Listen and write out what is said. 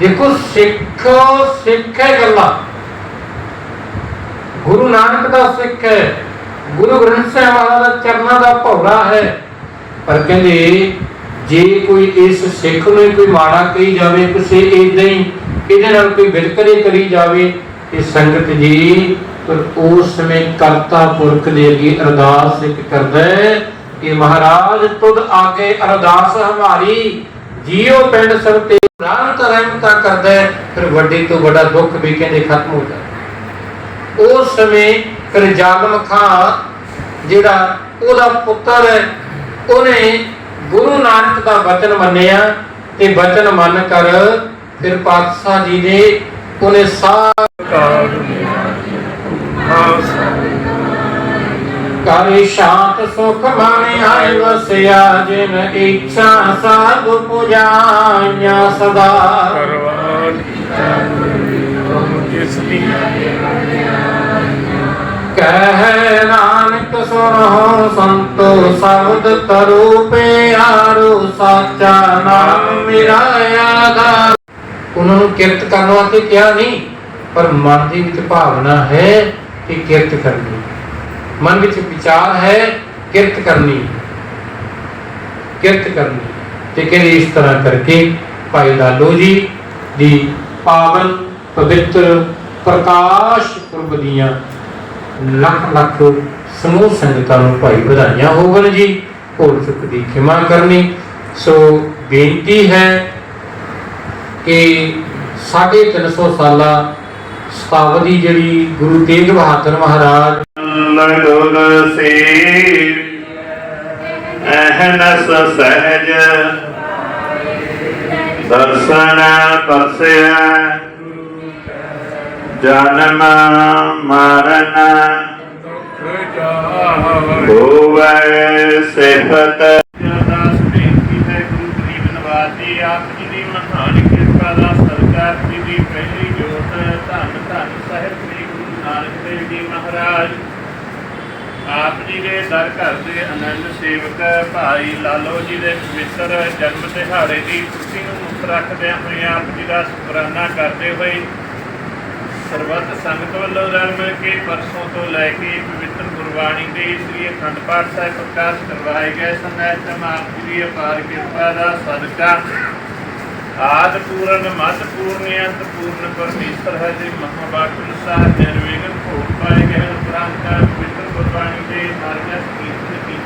ਦੇਖੋ ਸਿੱਖ ਸਿੱਖ ਹੈ ਗੱਲਾਂ। ਗੁਰੂ ਨਾਨਕ ਦਾ ਸਿੱਖ ਹੈ। ਗੁਰੂ ਗ੍ਰੰਥ ਸਾਹਿਬ ਮਹਾਰਾਜ ਦਾ ਚਰਨਾਂ ਦਾ ਭੌਰਾ ਹੈ। ਪਰ ਕਹਿੰਦੇ, ਜੇ ਕੋਈ ਇਸ ਸਿੱਖ ਨੂੰ ਕੋਈ ਮਾੜਾ ਕਹੀ ਜਾਵੇ, ਕਿਸੇ ਇਦਾਂ ਹੀ ਇਹਦੇ ਨਾਲ ਕੋਈ ਵਿਤਕਰੇ ਕਰੀ ਜਾਵੇ ਇਹ ਸੰਗਤ ਜੀ, ਪਰ ਉਸ ਸਮੇਂ ਕਰਤਾ ਪੁਰਖ ਦੇ ਅੱਗੇ ਅਰਦਾਸ ਇੱਕ ਕਰਦਾ ਹੈ ਕਿ ਮਹਾਰਾਜ, ਤੁਧ ਆਗੇ ਅਰਦਾਸ ਹਮਾਰੀ ਜੀਓ ਪਿੰਡ ਸਭ ਤੇ ਰਾਤ ਰਹਿਮਤਾ ਕਰਦਾ ਹੈ, ਫਿਰ ਵੱਡੇ ਤੋਂ ਵੱਡਾ ਦੁੱਖ ਵੀ ਕਹਿੰਦੇ ਖਤਮ ਹੋ ਜਾਂਦਾ। ਉਸ ਸਮੇਂ ਫਿਰ ਜਾਲਮ ਖਾਂ ਜਿਹੜਾ ਉਹਦਾ ਪੁੱਤਰ ਹੈ, ਉਹਨੇ ਗੁਰੂ ਨਾਨਕ ਦਾ ਵਚਨ ਮੰਨਿਆ ਤੇ ਵਚਨ ਮੰਨ ਕਰ ਫਿਰ ਪਾਤਸ਼ਾਹ ਜੀ ਨੇ ਉਹਨੇ ਸਾਰਾ ਕਰੇ ਸ਼ਾਂਤ ਸੁਖ ਮਨ ਆਇ ਵਸਿਆ, ਜਿਨ ਇੱਛਾ ਸਭ ਪੁਜਾਈਆਂ ਸਦਾ। ਕਰਵਾਨ ਜਿਸ ਦੀ ਕਹਿ ਨਾਨਕ ਸੁਣੋ ਸੰਤੋ, ਸ਼ਬਦ ਤਰੂ ਪਿਆਰੂ ਸਾਚਾ ਨਾਮ ਮੇਰਾ ਆਧਾਰ ਉਹਨਾਂ ਨੂੰ ਕਿਰਤ ਕਰਨ ਵਾਸਤੇ ਕਿਹਾ ਨਹੀਂ, ਪਰ ਮਨ ਦੇ ਵਿੱਚ ਭਾਵਨਾ ਹੈ ਕਿ ਕਿਰਤ ਕਰਨੀ ਮਨ ਵਿੱਚ ਵਿਚਾਰ ਹੈ, ਕਿਰਤ ਕਰਨੀ। ਕਿਰਤ ਕਰਨੀ। ਤੇ ਕਹਿੰਦੇ ਇਸ ਤਰ੍ਹਾਂ ਕਰਕੇ ਭਾਈ ਲਾਲੋ ਜੀ ਦੀ ਪਾਵਨ ਪਵਿੱਤਰ ਪ੍ਰਕਾਸ਼ ਪੁਰਬ ਦੀਆਂ ਲੱਖ ਲੱਖ ਸਮੂਹ ਸੰਗਤਾਂ ਨੂੰ ਭਾਈ ਵਧਾਈਆਂ ਹੋਵਨ ਜੀ ਭੁੱਲ ਚੁੱਕ ਦੀ ਖਿਮਾ ਕਰਨੀ। ਸੋ ਬੇਨਤੀ ਹੈ ਕਿ 350 ਸਾਲਾ ਸ਼ਤਾਬਦੀ ਜਿਹੜੀ ਗੁਰੂ ਤੇਗ ਬਹਾਦਰ ਮਹਾਰਾਜ ਲਗੁਨ ਸੇ ਅਹਨਸ ਸਹਿਜ ਦਰਸ਼ਨ ਪਰਸਿਆ ਜਨਮ ਮਰਨ। ਹੋਵੇ ਸਿਫਤ ਅਰਦਾਸ ਬੇਨਤੀ ਹੈ ਗੁਰੂ ਗਰੀਬ ਨਵਾਜ ਜੀ ਆਪ ਜੀ ਦੀ ਮਹਾਨ ਕਿਰਪਾ ਦਾ ਸਰਕਾਰ ਜੀ ਦੀ ਪਹਿਲੀ ਜੋਤ ਧੰਨ ਧੰਨ ਸਾਹਿਬ ਸ੍ਰੀ ਗੁਰੂ ਨਾਨਕ ਦੇਵ ਜੀ ਮਹਾਰਾਜ, ਆਪ ਜੀ ਦੇ ਦਰ ਘਰ ਦੇ ਆਨੰਦ ਸੇਵਕ ਭਾਈ ਲਾਲੋ ਜੀ ਦੇ ਪਵਿੱਤਰ ਜਨਮ ਦਿਹਾੜੇ ਦੀ ਖੁਸ਼ੀ ਨੂੰ ਮੁੱਖ ਰੱਖਦਿਆਂ ਹੋਏ ਆਪ ਜੀ ਦਾ ਸ਼ੁਕਰਾਨਾ ਕਰਦੇ ਹੋਏ ਸਰਬੱਤ ਸੰਗਤ ਵੱਲੋਂ ਰਲ ਮਿਲ ਕੇ ਪਰਸੋਂ ਤੋਂ ਲੈ ਕੇ ਪਵਿੱਤਰ ਗੁਰਬਾਣੀ ਦੇ ਸ੍ਰੀ ਅਖੰਡ ਪਾਠ ਸਾਹਿਬ ਪ੍ਰਕਾਸ਼ ਕਰਵਾਏ ਗਏ ਸਨ। ਆਪ ਜੀ ਦੀ ਅਪਾਰ ਕਿਰਪਾ ਦਾ ਸਦਕਾ ਆਦ ਪੂਰਨ ਮਦ ਪੂਰਨ ਅੰਤ ਪੂਰਨ ਪਰਮੇਸ਼ਰ ਹੈ ਜੀ ਮਹਾਵਾਕੁ ਸਾਹਿਬ